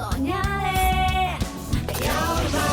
တော်ညာလေရောက်ပါ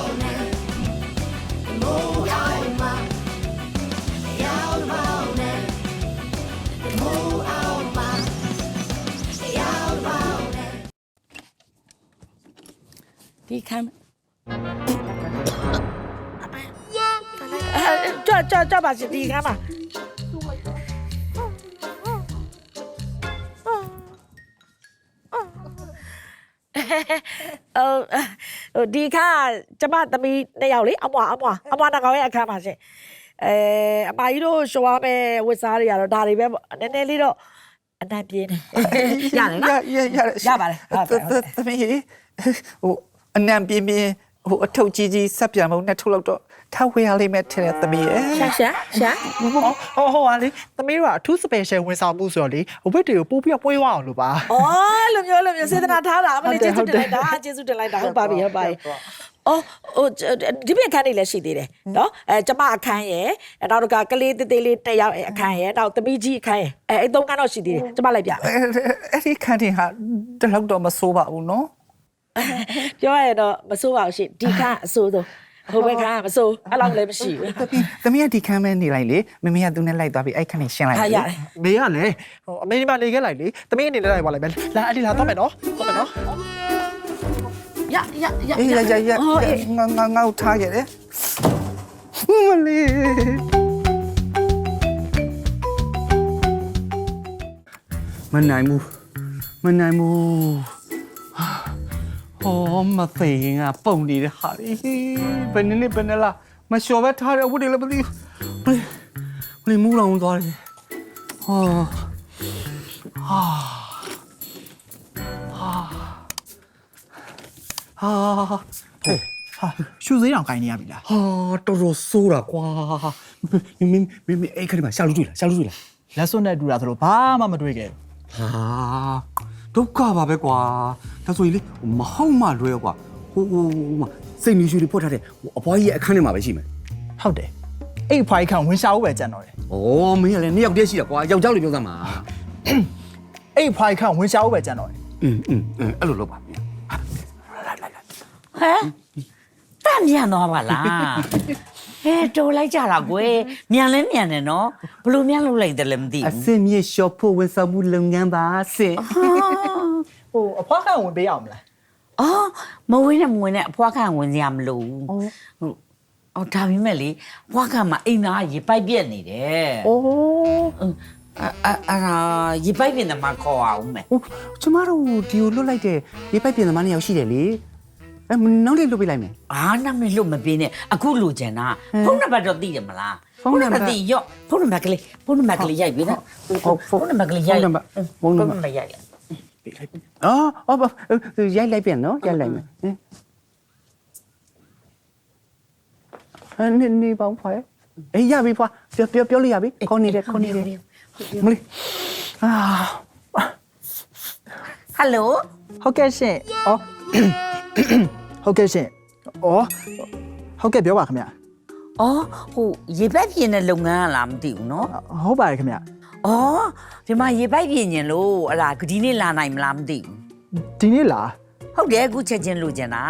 မ ဒီခမ်းအဲကြွကြွကြွပါစီဒီခမ်းပါအော်ဟိုဒီခါကျမသမီးနှစ်ယောက်လေအမွာအမွာအမွာနှကောင်ရဲ့အခန်းပါရှင်အဲအမကြီးတို့ရှော်ရမယ်ဝတ်စားတွေကတော့ဒါတွေပဲပေါ့နည်းနည်းလေးတော့အနံ့ပြင်းတယ်ရတယ်နော်ရရရရပါတယ်ဟုတ်ပါတယ်ဟုတ်ပါတယ်သမီးဟို အနံပြင်းပြင်းဟိုအထုပ်ကြီးကြီးဆက်ပြန်မုံနဲ့ထုတ်လို့တော့ထားဝေးရလိမ့်မယ်ထင်တယ်သမီးရဲ့ရှာရှာရှာဟောဟောဟောပါလေသမီးတို့ကအထူး special ဝန်ဆောင်မှုဆိုတော့လေအဝတ်တွေကိုပို့ပြီးတော့ပွဲဝအောင်လို့ပါ။အော်လိုမျိုးလိုမျိုးစေတနာထားတာအမလေးဟုတ်ကျေးတယ်ဇူးတင်လိုက်တာဟုတ်တယ်ကျေးဇူးတင်လိုက်တာဟုတ်ပါပြီဟုတ်ပါပြီ။အော်ဟိုဒီပြအခန်းလေးလည်းရှိသေးတယ်နော်အဲကျမအခန်းရယ်အဲနောက်တစ်ခါကလေးတေးသေးလေးတစ်ယောက်အခန်းရယ်နောက်သမီးကြီးအခန်းရယ်အဲအဲ့သုံးခန်းတော့ရှိသေးတယ်ကျမလိုက်ပြမယ်အဲ့အဲ့ဒီခန်းတင်ဟာတလောက်တော့မဆိုးပါဘူးနော် ပြောရရင်တော့မစိုးပါဘူးရှင့်ဒီခန်းအစိုးဆုံးဟိုဘက်ခန်းကမစိုးအဲ့လောက်လည်းမရှိဘူးသမီးသမီးကဒီခန်းမဲနေလိုက်လေမမေကသူနဲ့လိုက်သွားပြီးအဲ့ခန်းနေရှင်းလိုက်ဟာလေရတယ်မေကလည်းဟိုအမေဒီမှာနေခဲ့လိုက်လေသမီးအနေနဲ့လိုက်ပါလိုက်မယ်လာအဲ့ဒီလာတော့မယ်နော်တော့မယ်နော်ရရရအေးရရရအော်အေးငါငါငါ့ကိုထားခဲ့တယ်မလေးမနိုင်ဘူးမနိုင်ဘူးဟာ ဟောမသိရင်ကပုံနေတဲ့ဟာလေဘယ်နည်းနဲ့ဘယ်နည်းလားမလျှော်ပဲထားတယ်ဝတ်တယ်လည်းမသိဘူးမလေးမလေးမူးလောင်သွားတယ်ဟောဟာဟာဟဲ့ဟာရှူသေးအောင်ခိုင်းနေရပြီလားဟာတော်တော်ဆိုးတာကွာမင်းမင်းမင်းမင်းအဲ့ခါဒီမှာရှာလို့တွေ့လားရှာလို့တွေ့လားလက်စွပ်နဲ့တူတာဆိုတော့ဘာမှမတွေ့ခဲ့ဘူးဟာ ဒုက္ခပါပဲကွာဒါဆိုရင်လေမဟုတ်မှလွဲကွာဟိုဟိုဟိုမှာစိတ်နေရွှေတွေဖွက်ထားတဲ့ဟိုအပွားကြီးရဲ့အခန်းထဲမှာပဲရှိမယ် ဟုတ်တယ်အဲ့ဒီဖိုင်ခံဝင်ရှာဖို့ပဲကြံတော့တယ် ဩမင်းကလည်းနှစ်ယောက်တည်းရှိတာကွာယောက်ျားလိုပြောစမ်းပါ အဲ့ဒီဖိုင်ခံဝင်ရှာဖို့ပဲကြံတော့တယ် อืมอืมအဲ့လိုလုပ်ပါဗျာ ဟဲ့တန့်မြန်သွားပါလား ဟဲ့တော်လိုက်ကြတာကွယ်မြန်လဲမြန်တယ်နော်ဘလို့မြန်လုပ်လိုက်တယ်လည်းမသိအဘူး စင်မြေရှော့ဖို့ဝန်ဆောင်မှုလုပ်ငန်းပါစင်ဟိုအဖွားခံဝင်ပေးအောင်မလားအော်မဝင်နဲ့မဝင်နဲ့အဖွားခံဝင်စရာမလိုဘူးဟုတ်အော်ဒါပေမဲ့လေအဖွားခံမှာအိမ်သားရေပိုက်ပြက်နေတယ်အိုးအဲ့အဲ့အဲ့ဒါရေပိုက်ပြက်တယ်မှာခေါ်အောင်မယ်ဟိုကျမတို့ဒီကိုလွတ်လိုက်တဲ့ရေပိုက်ပြင်သမားနှစ်ယောက်ရှိတယ်လေ အဲနောက်လေးလွတ်ပေးလိုက်မယ် အာနာမည်လို့မပေးနဲ့အခုလိုချင်တာဖုန်းနံပါတ်တော့သိတယ်မလားဖုန်းနံပါတ် သိရော့ဖုန်းနံပါတ်ကလေးဖုန်းနံပါတ်ကလေးရိုက်ပြီနော်ဟုတ်ဖုန်းဖုန်းနံပါတ်ကလေးရိုက်ဖုန်းနံပါတ်ဖုန်းနံပါတ်ဖုန်းနံပါတ်ရိုက်လိုက်ပေးလိုက်အော်အော်ဘာရိုက်လိုက်ပြန်နော်ရိုက်လိုက်မယ်အဲနေနေပေါင်းဖွားအေးရပြီဖွားပြောပြောပြောလို့ရပြီခေါင်းနေတယ်ခေါင်းနေတယ်မလေးအာဟယ်လို ဟုတ်ကဲ့ရှင်အော် ဟုတ်ကဲ့ရှင်အော်ဟုတ်ကဲ့ပြောပါခင်ဗျအော်ဟိုရေပိုက်ပြင်းတဲ့လုပ်ငန်းကလားမသိဘူးနော်ဟုတ်ပါတယ်ခင်ဗျအော်ဒီမှာရေပိုက်ပြင်းညင်လို့အလားဒီနေ့လာနိုင်မလားမသိဘူးဒီနေ့လားဟုတ်တယ်အခုချက်ချင်းလိုချင်တာ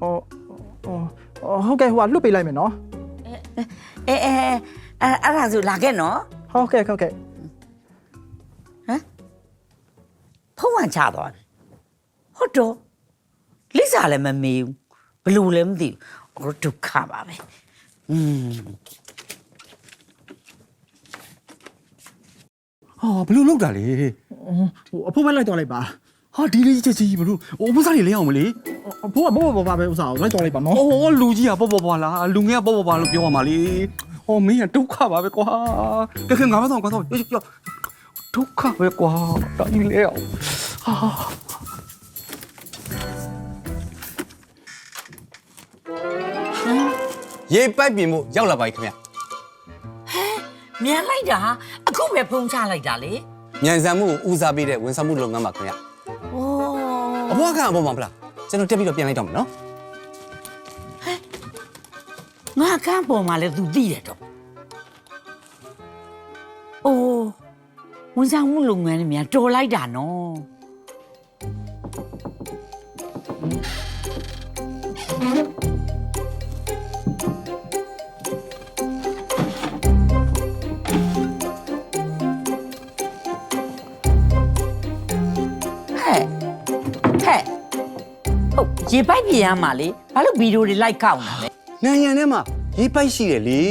ဟောဟောဟုတ်ကဲ့ဟိုကလွတ်ပေးလိုက်မယ်နော်အဲအဲအဲအဲ့ဒါဆိုလာခဲ့နော်ဟုတ်ကဲ့ဟုတ်ကဲ့ဖုန်းဝင်ချသွားတယ်ဟုတ်တော့ လိစာလည်းမမေးဘူးဘယ်လို့လည်းမသိဘူးဟိုဒုက္ခပါပဲอืมဟာဘလို့လောက်တာလေဟိုအဖိုးပဲလိုက်တော့လိုက်ပါဟာဒီလေးချက်ကြီးဘလို့ဟိုဥပစားတွေလဲအောင်မလေးအဖိုးကဘောဘောဘာပဲဥစားအောင်လိုက်တော့လိုက်ပါနော်အော်လူကြီးကပေါ့ပေါ့ပါလားလူငယ်ကပေါ့ပေါ့ပါလို့ပြောရမှာလေဟောမင်းကဒုက္ခပါပဲကွာကဲကဲငါမဆောင်ကွာတော့ရောရောဒုက္ခပဲကွာတာကြီးလဲအောင်ဟာ ရေပိုက်ပြင်မှုရောက်လာပါပြီခင်ဗျမြန်လိုက်တာအခုပဲဖုံးချလိုက်တာလေညံစံမှုကိုဦးစားပေးတဲ့ဝန်ဆောင်မှုလုပ်ငန်းပါခင်ဗျဩအဘွားကအပေါ်မှာဗလားကျွန်တော်တက်ပြီးတော့ပြန်လိုက်တော့မယ်နော်ငါကန်းပေါ်မှာလဲ तू သိတယ်တော့အိုးဝန်ဆောင်မှုလုပ်ငန်းနဲ့မြန်တော်လိုက်တာနော် ရေပိုက်ပြင်ရမှာလေဘာလို့ဗီဒီယိုတွေလိုက်ကောက်နေတာလဲနိုင်ငံထဲမှာရေပိုက်ရှိတယ်လေ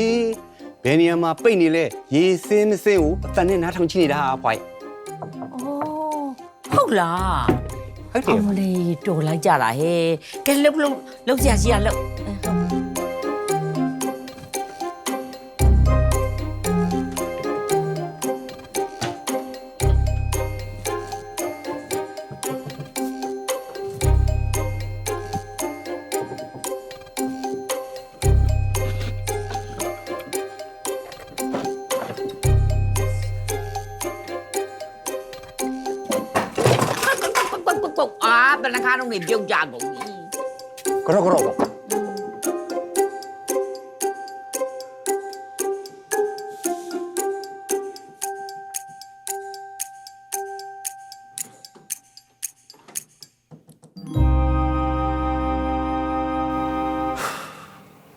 ဘယ်နေရာမှာပိတ်နေလဲရေစင်းမစင်းကိုအတန်နဲ့နားထောင်ကြည့်နေတာဖွားအော်ဟုတ်လားဟုတ်တယ်အမလေးတော်လိုက်ကြတာဟဲ့ကဲလှုပ်လှုပ်လှုပ်ကြစီရလှုပ်ပု ပုတ်ပုတ်အာဘယ်နှခါတော့နေပြုတ်ကြကုန်ပြီကတော့ကတော့ပေါ့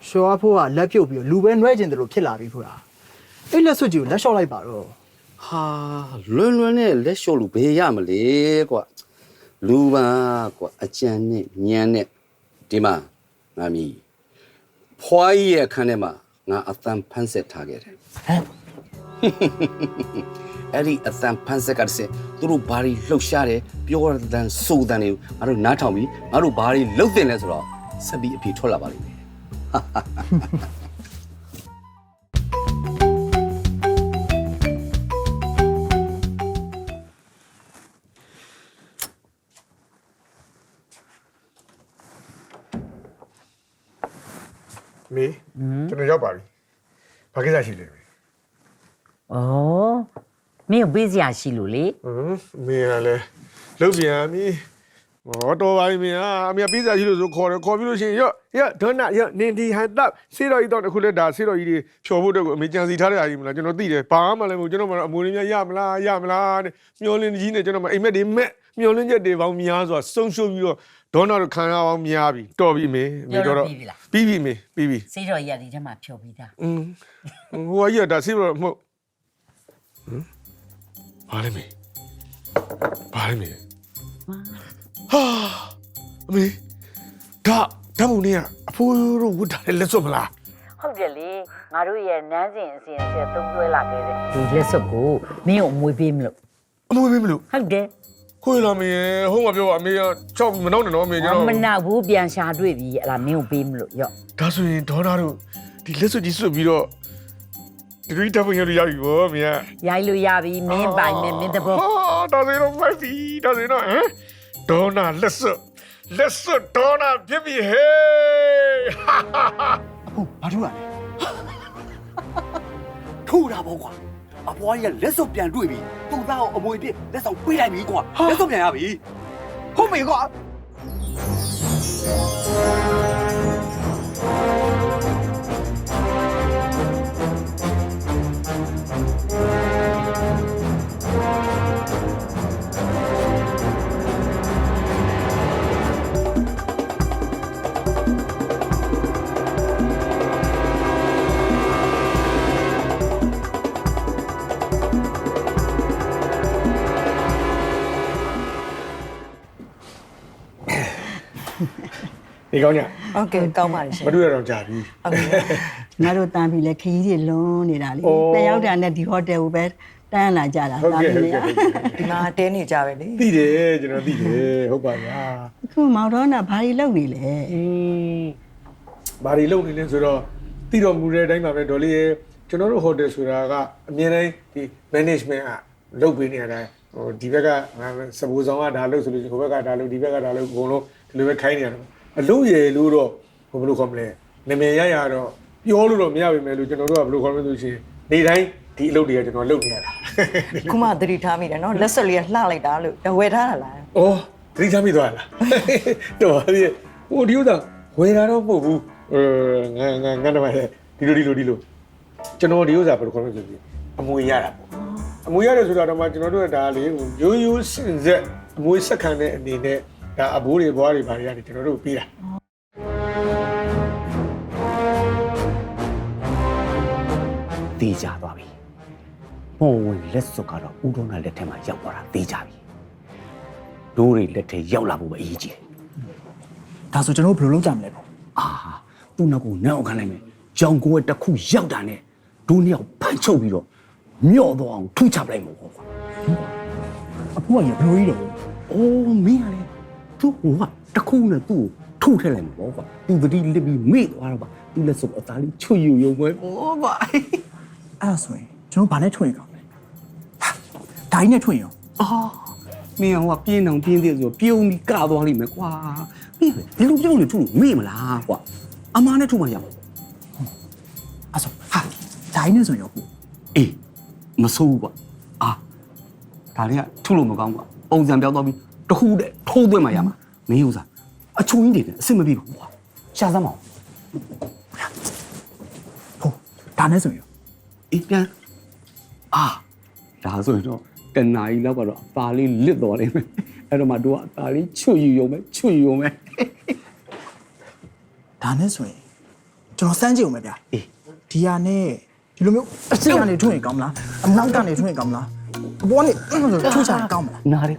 ရှော်အဖိုးကလက်ပြုတ်ပြီးတော့လူပဲနှွဲကျင်တယ်လို့ဖြစ်လာပြီဖိုးလားအဲ့လက်စွပ်ကြီးကိုလက်လျှော့လိုက်ပါတော့ဟာလွန်းလွန်းနဲ့လက်လျှော့လို့ဘယ်ရမလဲကွာ လူပါကွာအကြံနဲ့ညံနဲ့ဒီမှာငါမီဖွားကြီးရဲ့အခန်းထဲမှာငါအသံဖန်းဆက်ထားခဲ့တယ်ဟမ်အဲ့ဒီအသံဖန်းဆက်ကတည်းကသူတို့ဘာတွေလှုပ်ရှားတယ်ပြောရတဲ့စိုးတဲ့တွေကိုငါတို့နားထောင်ပြီးငါတို့ဘာတွေလှုပ်တင်လဲဆိုတော့ဆက်ပြီးအပြေထွက်လာပါလိမ့်မယ် မေကျွန်တော်ရောက်ပါပြီဘာကိစ္စရှိလဲမေဩမင်းကိုပေးစရာရှိလို့လေဟမ်မေကလည်းလုတ်ပြန်ပြီဟောတော်ပါပြီမေဟာအမေကပြီးစားရှိလို့ဆိုခေါ်တယ်ခေါ်ပြီးလို့ရှိရင်ရော့ရော့ဒေါနာရော့နင်ဒီဟန်တပ်ဆေးတော်ကြီးတော့အခုလဲဒါဆေးတော်ကြီးတွေဖြော်ဖို့အတွက်ကိုအမေကြံစီထားတဲ့အားကြီးမလားကျွန်တော်သိတယ်ဘာမှလည်းမဟုတ်ကျွန်တော်မှအမွေရင်းများရမလားရမလားတဲ့မျောလင်းကြီးနဲ့ကျွန်တော်မှအိမ်မက်တွေမက် မျောလင်းချက်တွေပေါင်းများစွာဆုံးရှုံးပြီးတော့ဒေါနာတို့ခံရအောင်များပြီတော်ပြီမေမေတော့တော့ပြီးပြီမေပြီးပြီစေးတော်ကြီးကဒီထဲမှာဖြော်ပြီးသားอืมဟိုကကြီးကဒါဆေးတော့မဟုတ်ဟမ်ဘာလဲမေဘာလဲမေဟာအမေဒါဓာတ်ပုံလေးကအဖိုးတို့ဝတ်ထားတဲ့လက်စွပ်မလားဟုတ်တယ်လေငါတို့ရဲ့နန်းစဉ်အစဉ်အဆက်သုံးသွဲလာခဲ့တဲ့ဒီလက်စွပ်ကိုမင်းကိုအမွေပေးမလို့အမွေမေးမလို့ဟုတ်တယ် ခွေးလာမေဟိုမှာပြောပါအမေကချောက်ပြီးမနှောက်နဲ့တော့အမေကျွန်တော်မနာဘူးပြန်ရှာတွေ့ပြီအဲ့ဒါမင်းကိုပေးမလို့ရော့ဒါဆိုရင်ဒေါနာတို့ဒီလက်စွပ်ကြီးစွပ်ပြီးတော့ဒီဂရီဓာတ်ပုံရလို့ရပြီဗောအမေကရိုက်လို့ရပြီမင်းပိုင်နဲ့မင်းတဘောဟာဒါဆိုတော့မိုက်ပြီဒါဆိုတော့ဟမ်ဒေါနာလက်စွပ်လက်စွပ်ဒေါနာဖြစ်ပြီဟေးဟာဟာဟာအဖိုးဘာထူရလဲထိုးတာပေါ့ကွာ အဘွားကြီးကလက်စုပ်ပြန်တွေ့ပြီသူ့သားကိုအမွေပြစ်လက်ဆောင်ပေးလိုက်ပြီကွာလက်စုပ်ပြန်ရပြီဟုတ်မေကွာ ဒီကောင်းညဟုတ်ကဲ့ကောင်းပါရှင်မတွေ့ရတော့ကြာပြီဟုတ်ကဲ့ငါတို့တန်းပြီလေခရီးတွေလွန်းနေတာလေအိုးနှစ်ယောက်တန်းနဲ့ဒီဟိုတယ်ကိုပဲတန်းလာကြတာဟုတ်တန်းကဲ့ပြီဟုတ်လေကဲ့ဟုတ်ကဲ့ဒီမှာတဲနေကြပဲလေသိတယ်ကျွန်တော်သိတယ်ဟုတ်ပါဗျာအခုမောင်တော်နာဘာတွေလုပ်နေလဲอืมဘာတွေလုပ်နေလဲဆိုတော့သိတော်မူတဲ့အတိုင်းပါပဲဒေါ်လေးရဲ့ကျွန်တော်တို့ဟိုတယ်ဆိုတာကအမြဲတမ်းဒီ management ကလုပ်ပေးနေရတာဟိုဒီဘက်ကစပူဆောင်ကဒါလုပ်ဆိုလို့ရှိရင်ဟိုဘက်ကဒါလုပ်ဒီဘက်ကဒါလုပ်အကုန်လုံးဒီလိုပဲခိုင်းနေရတာ အလုပ်ရည်လို့တော့ဟိုဘယ်လိုခေါ်မလဲနာမည်ရရတော့ပြောလို့တော့မရပါမယ်လို့ကျွန်တော်တို့ကဘယ်လိုခေါ်မလဲဆိုရှင်နေတိုင်းဒီအလုပ်တွေကကျွန်တော်လုပ်နေရတာခုမှသတိထားမိတယ်နော်လက်ဆက်လေးကလှလိုက်တာလို့ဝယ်ထားတာလား။အော်သတိထားမိသွားလား။တော်ပါပြီ။ဟိုဒီဥစ္စာဝယ်တာတော့မဟုတ်ဘူး။အဲငါငါငါတော့ဒီလိုဒီလိုဒီလိုကျွန်တော်ဒီဥစ္စာဘယ်လိုခေါ်မလဲဆိုပြီးအမွေရတာပေါ့။အမွေရတယ်ဆိုတာတော့မှကျွန်တော်တို့ကဒါလေးဟိုရိုးရိုးစင်ဆက်အမွေဆက်ခံတဲ့အနေနဲ့ ဒါအဘိုးတွေဘွားတွေဘာတွေရတယ်ကျွန်တော်တို့ပြီးတာတေးကြသွားပြီမော်ဝင်လက်စွပ်ကတော့ဦးတော်နာလက်ထဲမှာရောက်သွားတာတေးကြပြီဒိုးတွေလက်ထဲရောက်လာဖို့ပဲအရေးကြီးတယ်ဒါဆိုကျွန်တော်တို့ဘယ်လိုလုပ်ကြမလဲပေါ့အာသူ့နောက်ကိုနန်းအောင်ခံလိုက်မယ်ကြောင်ကိုယ်တစ်ခုရောက်တာနဲ့ဒိုးနှစ်ယောက်ဖန်ချုပ်ပြီးတော့မြော့တော့အောင်ထုချပလိုက်မှာပေါ့ကွာအဖိုးကရဘယ်လိုကြီးတော့အိုးမင်းကလေ သူ့ဟိုကတစ်ခုနဲ့သူ့ကိုထုတ်ထည့်လိုက်မှာပေါ့ကွာသူတတိလစ်ပြီးမေ့သွားတော့ပါသူ့လက်စွပ်အသားလေးချွတ်ယူရုံပဲပေါ့ကွာအဲ့ဒါဆိုရင်ကျွန်တော်ဘာနဲ့ထွင်ရအောင်လဲဟာဒါကြီးနဲ့ထွင်ရအောင်အာမင်းဟိုကပြင်းအောင်ပြင်းသေးဆိုပြုံးပြီးကသွားလိမ့်မယ်ကွာမင်းဒီလိုပြုံးနေထုလို့မေ့မလားကွာအမားနဲ့ထုမှရမှာအဲ့ဆိုဟာဒါကြီးနဲ့ဆိုရင်ရောအေးမဆိုးဘူးကွာအာဒါလေးကထုလို့မကောင်းကွာပုံစံပြောင်းသွားပြီးတခုတည်း ထိုးသွင်းမှရမှာမင်းဥစားအချုံကြီးတွေနဲ့အဆင်မပြေဘူးကွာရှာစမ်းမအောင်ဟုတ်ဒါနဲ့ဆိုရင်ရောအေးပြန်အာဒါဆိုရင်တော့တနာကြီးလောက်ကတော့အပါလေးလစ်သွားလိမ့်မယ်အဲ့တော့မှတို့ကအပါလေးချွတ်ယူရုံပဲချွတ်ယူရုံပဲဒါနဲ့ဆိုရင်ကျွန်တော်စမ်းကြည့်အောင်ပဲဗျာအေးဒီဟာနဲ့ဒီလိုမျိုးအစစ်ကနေထွင်ရင်ကောင်းမလားအနောက်ကနေထွင်ရင်ကောင်းမလားအပေါ်ကနေအဲ့လိုထွင်ချရင်ကောင်းမလားနားတယ်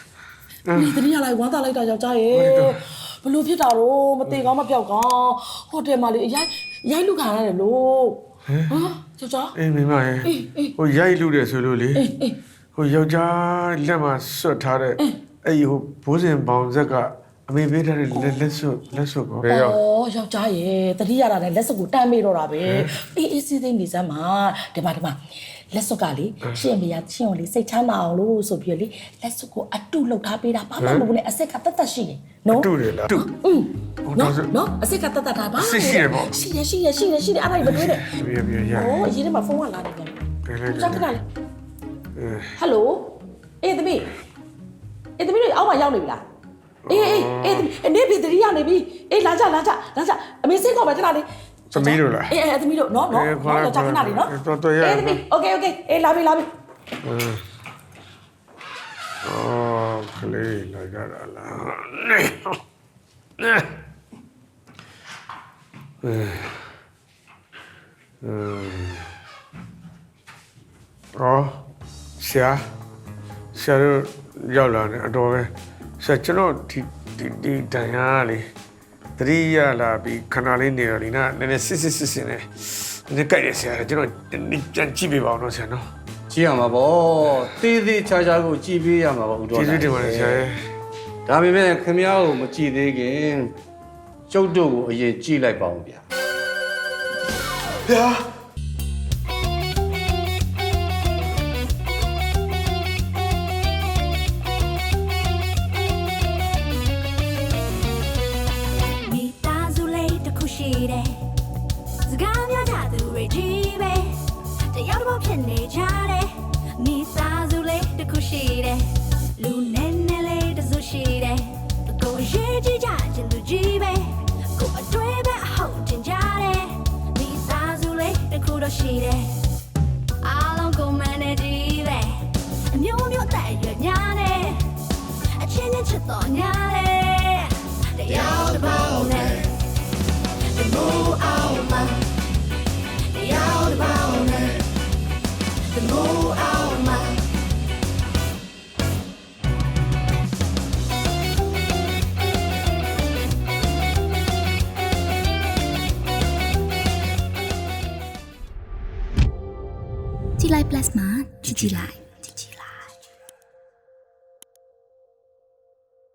ဒီတတိယလိုက်ဝမ်းသာလိုက်တာယောက်ျားရေဘလို့ဖြစ်တာတော့မသေးကောင်းမပြောက်ကောင်းဟိုတယ်မှာလေအရိုက်ရိုက်လူခံရတယ်လို့ဟမ်ယောက်ျားအေးမိမရေအေးအေးဟိုရိုက်လူတယ်ဆိုလို့လေအေးအေးဟိုယောက်ျားလက်မှာဆွတ်ထားတဲ့အဲ့ဒီဟိုဘိုးစင်ပေါင်ဇက်ကအမေပေးထားတဲ့လက်လက်ဆွတ်လက်ဆွတ်ကိုဘယ်ရောက်ဩယောက်ျားရေတတိယတာနဲ့လက်စုပ်ကိုတမ်းမေးတော့တာပဲအေးအေးစီးသိမ့်နေစမ်းမှာဒီမှာဒီမှာ လက်စွပ်ကလေရှင့်မေကရှင့်ကိုလေစိတ်ချမ်းသာအောင်လို့ဆိုပြီးလေလက်စွပ်ကိုအတုလှုပ်ထားပေးတာဘာမှမဟုတ်လေအစစ်ကတတ်တတ်ရှိနေနော်တူတယ်လားတူอืมနော်နော်အစစ်ကတတ်တတ်တာဘာရှိရပေါ့ရှိရရှိရရှိရရှိရအားလိုက်မတွေးနဲ့ပြပြရဟိုအရင်ကမှဖုန်းကလာနေပြန်ကြောက်ခဏလေဟယ်လိုအေးသမီးအေးသမီးတို့အောက်မှာရောက်နေပြီလားအေးအေးအေးသမီးနေပြီတတိယနေပြီအေးလာကြလာကြလာကြအမေစိတ်ခေါ်ပါခဏလေး သမီးတို့လားအေးအေးသမီးတို့နော်နော်နော်ကြာခဏလေးနော်တော်တော်ရအေးသမီး okay okay အေးလာပြီလာပြီအော်ခလေးလိုက်ရတာလားအဲအော်ဆရာဆရာတို့ရောက်လာတယ်အတော်ပဲဆရာကျွန်တော်ဒီဒီဒီဒဏ်ရာလေး တတိယလာပြီးခဏလေးနေတော့ဒီနာနည်းနည်းစစ်စစ်စစ်စစ်နေဒီကြိုက်ရဆရာကျွန်တော်ပြန်ကြည့်ပေးပါအောင်နော်ဆရာနော်ကြည့်ရမှာပေါ့သေးသေးချာချာကိုကြည့်ပေးရမှာပေါ့ဦးတော်ကျေးဇူးတင်ပါတယ်ဆရာဒါပေမဲ့ခင်ဗျားကိုမကြည့်သေးခင်ကျုပ်တို့ကိုအရင်ကြည့်လိုက်ပါဦးဗျာဗျာ တစ်ခုရှိတယ်စကားများကြသူတွေကြီးပဲတယောက်တစ်ပေါက်ဖြစ်နေကြတယ်မိသားစုလေးတစ်ခုရှိတယ်လူနဲ့နဲ့လေးတစ်စုရှိတယ်ကိုယ်ရေးကြည့်ကြခြင်းသူကြီးပဲကိုယ်အတွေ့ပဲအဟုတ်တင်ကြတယ်မိသားစုလေးတစ်ခုတော့ရှိတယ်အားလုံးကိုမန်နေကြည့်ပဲအမျိုးမျိုးအသက်အရွယ်များတယ်အချင်းချင်းချစ်တော်ညာတယ် ghi lại.